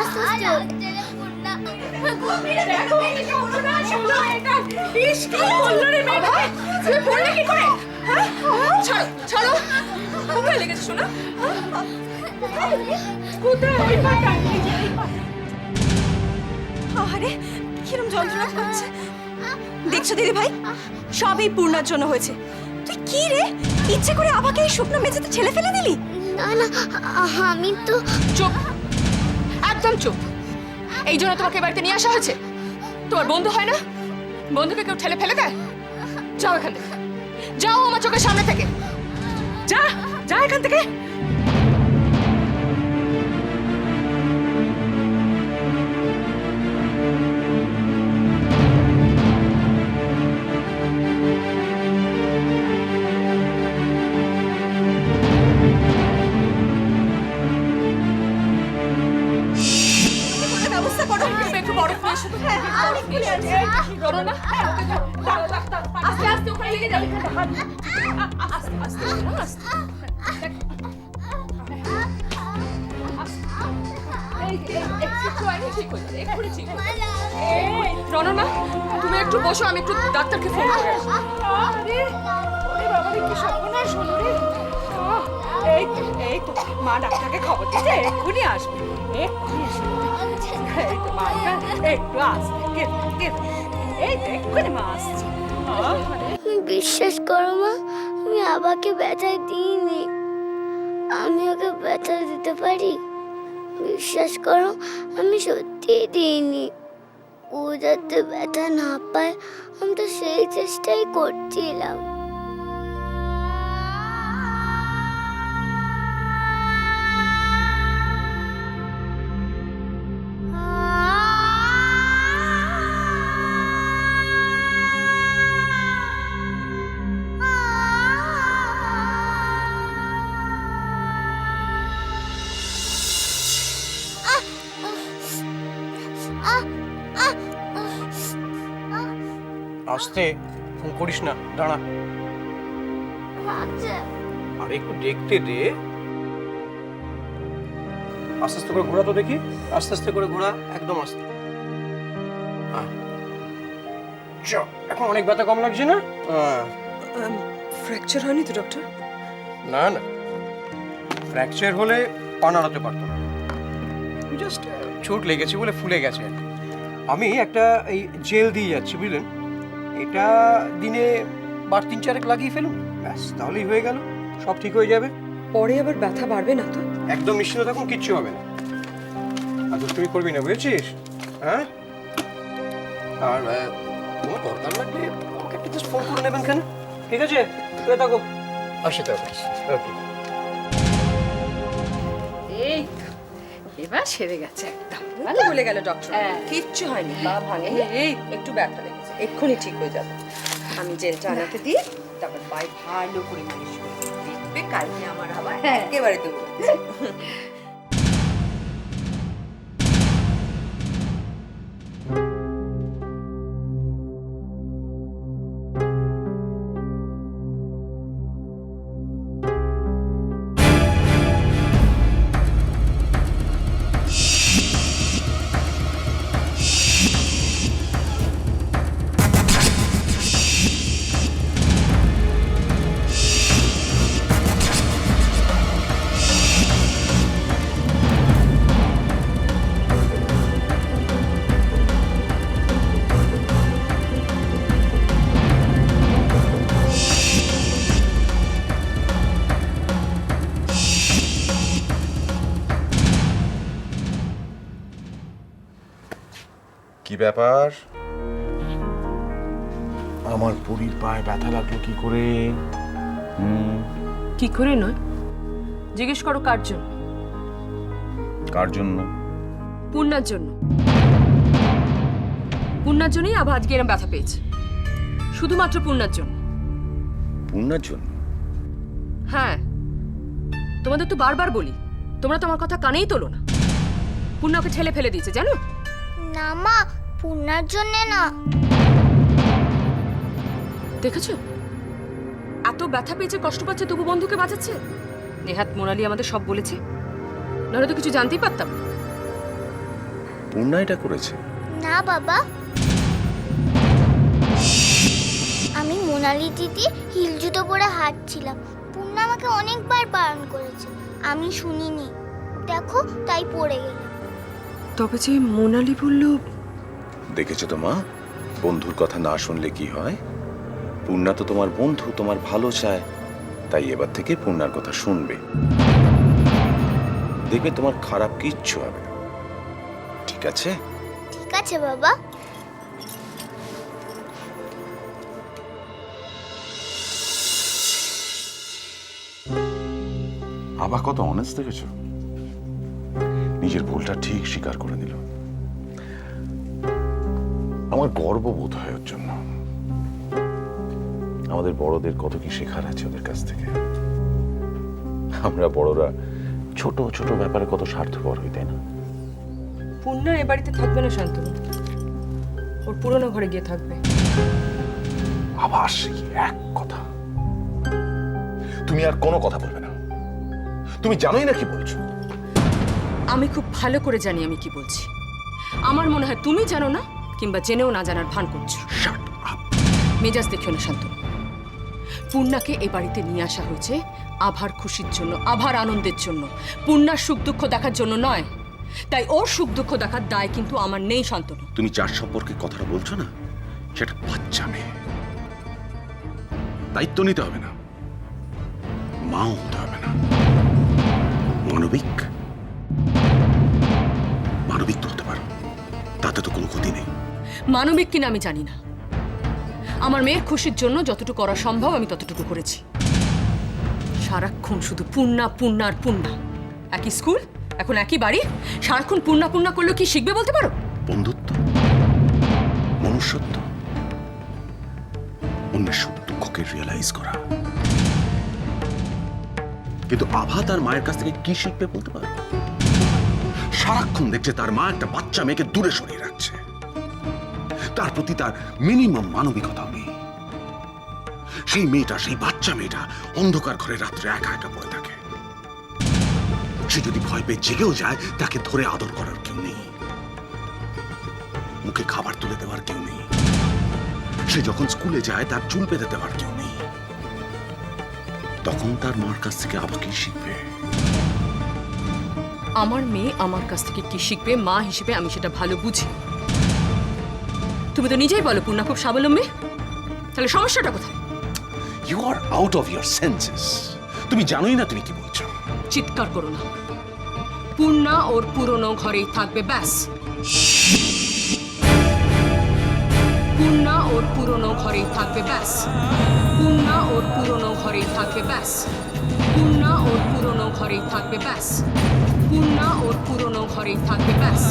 আস্তে আস্তে ওঠ। ছাড়ো ছাড়ো কোথায় লেগেছে শোনা আরে কিরম যন্ত্রণা করছে দেখছ দিদি ভাই সবই পূর্ণার জন্য হয়েছে তুই কি রে ইচ্ছে করে আমাকে এই শুকনো মেঝেতে ঠেলে ফেলে দিলি না না আমি তো চুপ একদম চুপ। এই জন্য তোমাকে বাড়িতে নিয়ে আসা হয়েছে? তোমার বন্ধু হয় না? বন্ধুকে কেউ ঠেলে ফেলে দেয়? যাও এখান থেকে। যাও আমার চোখের সামনে থেকে। যা যা এখান থেকে। আস্তে তুমি একটু বসো আমি একটু ডাক্তারকে ফোন এই এই মা ডাক্তারকে খবর দিতে এক্ষুনি আসবে এক্ষুনি আসবে। এই এক্ষুনি বিশ্বাস করো মা, আমি আবাকে ব্যথা দিইনি। আমি ওকে ব্যথা দিতে পারি? বিশ্বাস করো, আমি সত্যিই দিইনি। ও যাতে ব্যথা না পায়, আমি তো সেই চেষ্টাই করছিলাম। আসতে ফোন করিস না দাঁড়া। আচ্ছা। আর একটু দেখতে দে। আস্তে আস্তে করে ঘোরা তো দেখি আস্তে আস্তে করে ঘোরা একদম আস্তে। চ, এখন অনেক ব্যথা কম লাগছে না? ফ্র্যাকচার হয়নি তো ডক্টর না না। ফ্র্যাকচার হলে পা নাড়াতে পারতো না। জাস্ট চোট লেগেছে বলে ফুলে গেছে। আমি একটা এই জেল দিয়ে যাচ্ছি বুঝলেন? এটা দিনে বার তিন চারেক লাগিয়ে ফেলুন। ব্যাস তাহলেই হয়ে গেল। সব ঠিক হয়ে যাবে। পরে আবার ব্যথা বাড়বে না তো? একদম নিশ্চিন্ত থাকুন কিচ্ছু হবে না। আর দুষ্টুমি করবি না বুঝেছিস? হ্যাঁ? আর কোনো দরকার লাগলে আমাকে একটা জাস্ট ফোন করে নেবেন কেন? ঠিক আছে? শুয়ে থাকো। আসি তারপর ওকে এই এবার সেরে গেছে একদম। ভালো বলে গেল ডক্টর হ্যাঁ। কিচ্ছু হয়নি। পা ভাঙেনি এই একটু ব্যথা এক্ষুনি ঠিক হয়ে যাবে আমি জেলটা আনাতে দিই তারপর পায়ে ভালো করে মালিশ করে। দেখবে কালকে আমার আবার একেবারে দেবো কি ব্যাপার? আমার পুরীর পায়ে ব্যথা লাগল কি করে? হুম। কি করে নয়? জিজ্ঞেস করো কার জন্য? কার জন্য? পূর্ণার জন্য। পূর্ণার জন্যই আবার আজকে এরম ব্যথা পেয়েছে। শুধুমাত্র পূর্ণার জন্য। পূর্ণার জন্য? হ্যাঁ। তোমাদের তো বারবার বলি তোমরা তো আমার কথা কানেই তোলো না। পূর্ণা ওকে ঠেলে ফেলে দিয়েছে জানো? না মা পূর্ণার জন্যে না। দেখেছ? এত ব্যথা পেয়েছে কষ্ট পাচ্ছে তবু বন্ধুকে বাঁচাচ্ছে? নেহাত মোনালি আমাদের সব বলেছে। নাহলে তো কিছু জানতেই পারতাম। না। পূর্ণা এটা করেছে। না বাবা। আমি মোনালি দিদি হিল জুতো পরে হাঁটছিলাম। পূর্ণা আমাকে অনেকবার বারণ করেছে। আমি শুনিনি। দেখো তাই পড়ে গেলাম। তবে যে মোনালি বলল দেখেছ তো মা? বন্ধুর কথা না শুনলে কি হয়? পূর্ণা তো তোমার বন্ধু তোমার ভালো চায়। তাই এবার থেকে পূর্ণার কথা শুনবে। দেখবে তোমার খারাপ কিচ্ছু হবে না। ঠিক আছে? ঠিক আছে বাবা। আবার কত অনেস্ট দেখেছ? নিজের ভুলটা ঠিক স্বীকার করে নিল। আমার গর্ব বোধ হয় ওর জন্য। আমাদের বড়দের কত কি শেখার আছে ওদের কাছ থেকে? আমরা বড়রা ছোট ছোট ব্যাপারে কত স্বার্থপর হই তাই না? পূর্ণা এ বাড়িতে থাকবে না শান্তনু? ওর পুরনো ঘরে গিয়ে থাকবে। আবার সেই এক কথা। তুমি আর কোনো কথা বলবে না। তুমি জানোই না কি বলছো। আমি খুব ভালো করে জানি আমি কি বলছি। আমার মনে হয় তুমি জানো না কিংবা জেনেও না জানার ভান করছ। মেজাজ দেখিও না শান্তনু পূর্ণাকে এ বাড়িতে নিয়ে আসা হয়েছে আভার খুশির জন্য আভার আনন্দের জন্য। পূর্ণার সুখ দুঃখ দেখার জন্য নয়। তাই ওর সুখ দুঃখ দেখার দায় কিন্তু আমার নেই শান্তনু তুমি যার সম্পর্কে কথাটা বলছো না সেটা বাচ্চা মেয়ে। দায়িত্ব নিতে হবে না। মাও হতে হবে না। মানবিক? মানবিক তো হতে পারো। তাতে তো কোনো ক্ষতি নেই। মানবিক কিনা আমি জানি না। আমার মেয়ের খুশির জন্য যতটুকু করা সম্ভব আমি ততটুকু করেছি। সারাক্ষণ শুধু পূর্ণা পূর্ণা আর পূর্ণা একই স্কুল, এখন একই বাড়ি। সারাক্ষণ পূর্ণা পূর্ণা করলেও কি শিখবে বলতে পারো? বন্ধুত্ব, মনুষ্যত্ব, অন্যের সুখ দুঃখকে রিয়েলাইজ করা। কিন্তু আভা তার মায়ের কাছ থেকে কি শিখবে বলতে পারো? সারাক্ষণ দেখছে তার মা একটা বাচ্চা মেয়েকে দূরে সরিয়ে রাখছে। তার প্রতি তার মিনিমাম মানবিকতা নেই। সেই মেয়েটা, সেই বাচ্চা মেয়েটা অন্ধকার ঘরে রাত্রে একা একা পড়ে থাকে। সে যদি ভয় পেয়ে জেগেও যায়, তাকে ধরে আদর করার কেউ নেই। মুখে খাবার তুলে দেওয়ার কেউ নেই। সে যখন স্কুলে যায়, তার চুল পেতে দেওয়ার কেউ নেই। তখন তার মার কাছ থেকে আবার কি শিখবে? আমার মেয়ে আমার কাছ থেকে কি শিখবে? মা হিসেবে আমি সেটা ভালো বুঝি। তুমি তো নিজেই বলো পূর্ণা খুব স্বাবলম্বী। তাহলে সমস্যাটা কোথায়? You are out of your senses তুমি জানোই না তুমি কি বলছো। চিৎকার করো না। পূর্ণা ওর পুরনো ঘরেই থাকবে ব্যাস। পূর্ণা ওর পুরনো ঘরেই থাকবে ব্যাস। পূর্ণা ওর পুরনো ঘরেই থাকবে ব্যাস। পূর্ণা ওর পুরনো ঘরেই থাকবে ব্যাস। পূর্ণা ওর পুরনো ঘরেই থাকবে ব্যাস।